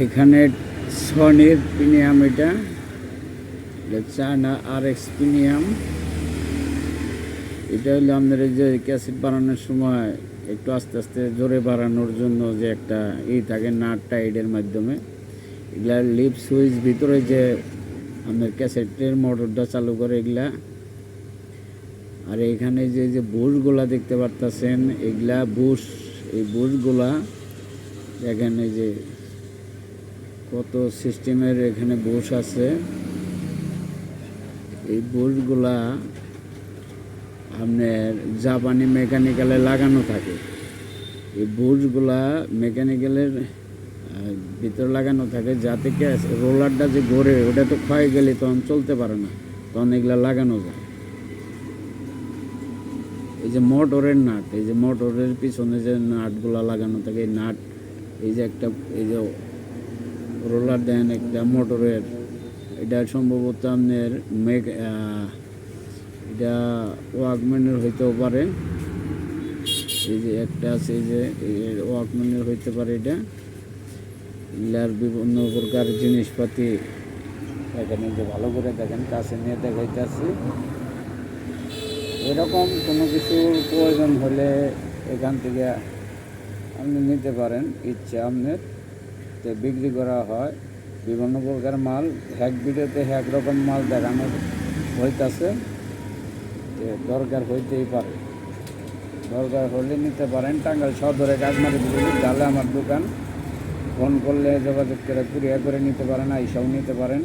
এখানে সনির প্রিমিয়াম এটা। চায়না আর এক্স প্রিমিয়াম। এটা হলো আমাদের এই যে ক্যাসেট বানানোর সময় একটু আস্তে আস্তে জোরে বাড়ানোর জন্য যে একটা ই থাকে নাট টাইডের মাধ্যমে। এগুলা লিপ সুইচ ভিতরে যে আপনার ক্যাসেটের মোটরটা চালু করে এগুলা। আর এখানে যে যে বুশগুলা দেখতে পারতেছেন, এগুলা বুশ, এই বুশগুলা এখানে যে কত সিস্টেমের এখানে বুশ আছে। এই বুশগুলা আপনার জাপানি মেকানিক্যালে লাগানো থাকে। এই বুশগুলা মেকানিক্যালের ভিতর লাগানো থাকে যাতে কি রোলারটা যে ঘোরে ওটা তো ক্ষয় গেলে তখন চলতে পারে না, তখন এগুলা লাগানো যায়। এই যে মোটরের নাট, এই যে মোটরের পিছনে যে নাটগুলা লাগানো থাকে, এই নাট, এই যে একটা, এই যে রোলার দেন একটা মোটরের। এটা সম্ভবত আপনার আহ, এটা ওয়াকম্যানের হইতেও পারে। এই যে একটা আছে যে ওয়াকম্যানের হইতে পারে এটা। এগুলার বিভিন্ন প্রকার জিনিসপাতি। এখানে যে ভালো করে দেখেন কাছে নিয়ে দেখাইতেছি। এরকম কোনো কিছুর প্রয়োজন হলে এখান থেকে আপনি নিতে পারেন ইচ্ছে আপনার। বিক্রি করা হয়। বিভিন্ন প্রকার মাল, এক ভিডিওতে এক রকম মাল দেখানো হইতেছে। দরকার হইতেই পারে। দরকার হলে নিতে পারেন। টাঙ্গাল সদরে কাজমারি তাহলে আমার দোকান। ফোন করলে যোগাযোগ করে, কুরিয়ার করে নিতে পারেন, আইসাও নিতে পারেন।